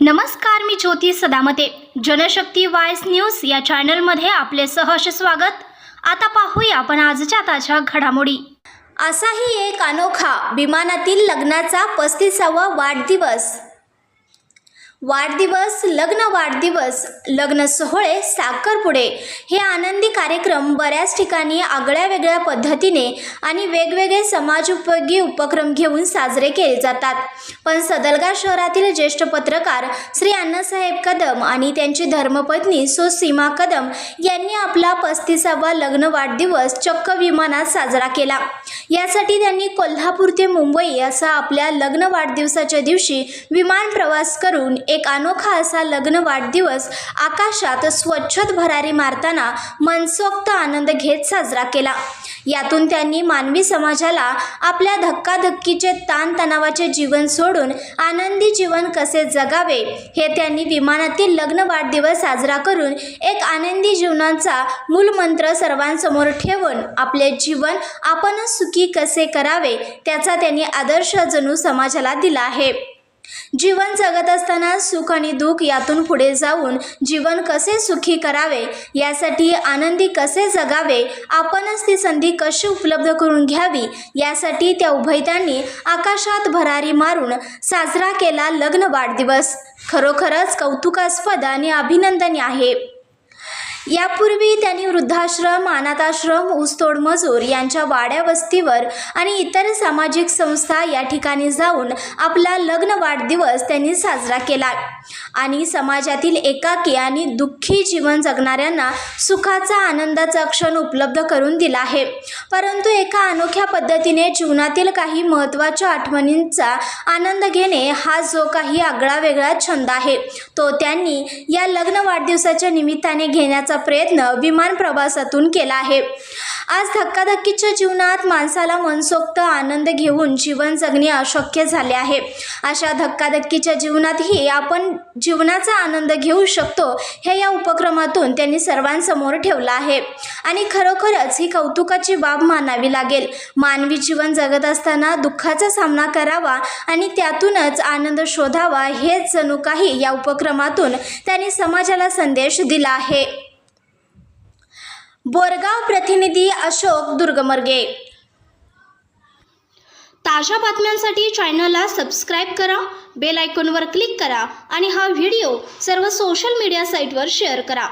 नमस्कार मी ज्योती सदामते. जनशक्ती वायस न्यूज या चॅनलमध्ये आपले सहर्ष स्वागत. आता पाहूया आपण आजच्या ताज्या घडामोडी. असाही एक अनोखा विमानातील लग्नाचा पस्तीसावा वाढदिवस. वाढदिवस लग्न वाढदिवस लग्न सोहळे साखरपुडे हे आनंदी कार्यक्रम बऱ्याच ठिकाणी आगळ्या वेगळ्या पद्धतीने आणि वेगवेगळे समाजोपयोगी उपक्रम घेऊन साजरे केले जातात. पण सदलगा शहरातील ज्येष्ठ पत्रकार श्री अण्णासाहेब कदम आणि त्यांची धर्मपत्नी सुसीमा कदम यांनी आपला पस्तीसावा लग्न वाढदिवस चक्क विमानात साजरा केला. यासाठी त्यांनी कोल्हापूर ते मुंबई असा आपल्या लग्न वाढदिवसाच्या दिवशी विमान प्रवास करून एक अनोखा असा लग्न वाढदिवस आकाशात स्वच्छत भरारी मारताना मनसोक्त आनंद घेत साजरा केला. यातून त्यांनी मानवी समाजाला आपल्या धक्काधक्कीचे ताणतणावाचे जीवन सोडून आनंदी जीवन कसे जगावे हे त्यांनी विमानातील लग्न वाढदिवस साजरा करून एक आनंदी जीवनाचा मूलमंत्र सर्वांसमोर ठेवून आपले जीवन आपणच सुखी कसे करावे त्याचा त्यांनी आदर्श जणू समाजाला दिला आहे. जीवन जगत असताना सुख आणि दुःख यातून पुढे जाऊन जीवन कसे सुखी करावे यासाठी आनंदी कसे जगावे आपणच ती संधी कशी उपलब्ध करून घ्यावी यासाठी त्या उभयतांनी आकाशात भरारी मारून साजरा केला लग्न वाढदिवस. खरोखरच कौतुकास्पद आणि अभिनंदनीय आहे. यापूर्वी त्यांनी वृद्धाश्रम अनाथाश्रम ऊसतोड मजूर यांच्या वाड्या वस्तीवर आणि इतर सामाजिक संस्था या ठिकाणी जाऊन आपला लग्न वाढदिवस त्यांनी साजरा केला. आणि समाजातील एकाकी आणि दुःखी जीवन जगणाऱ्यांना सुखाचा आनंदाचा क्षण उपलब्ध करून दिला आहे. परंतु एका अनोख्या पद्धतीने जीवनातील काही महत्त्वाच्या आठवणींचा आनंद घेणे हा जो काही आगळा वेगळा छंद आहे तो त्यांनी या लग्न वाढदिवसाच्या निमित्ताने घेण्याचा प्रयत्न विमान प्रवासातून केला आहे. आज धक्काधक्कीच्या जीवनात माणसाला मनसोक्त आनंद घेऊन जीवन जगणे अशक्य झाले आहे. अशा धक्काधक्कीच्या जीवनातही आपण जीवनाचा आनंद घेऊ शकतो हे या उपक्रमातून त्यांनी सर्वांसमोर ठेवलं आहे. आणि खरोखरच ही कौतुकाची बाब मानावी लागेल. मानवी जीवन जगत असताना दुःखाचा सामना करावा आणि त्यातूनच आनंद शोधावा हेच जणू काही या उपक्रमातून त्यांनी समाजाला संदेश दिला आहे. बोरगाव प्रतिनिधी अशोक दुर्गमर्गे. ताज्या बातम्यांसाठी चॅनलला सबस्क्राईब करा बेल आयकॉनवर क्लिक करा आणि हा व्हिडिओ सर्व सोशल मीडिया साईटवर शेअर करा.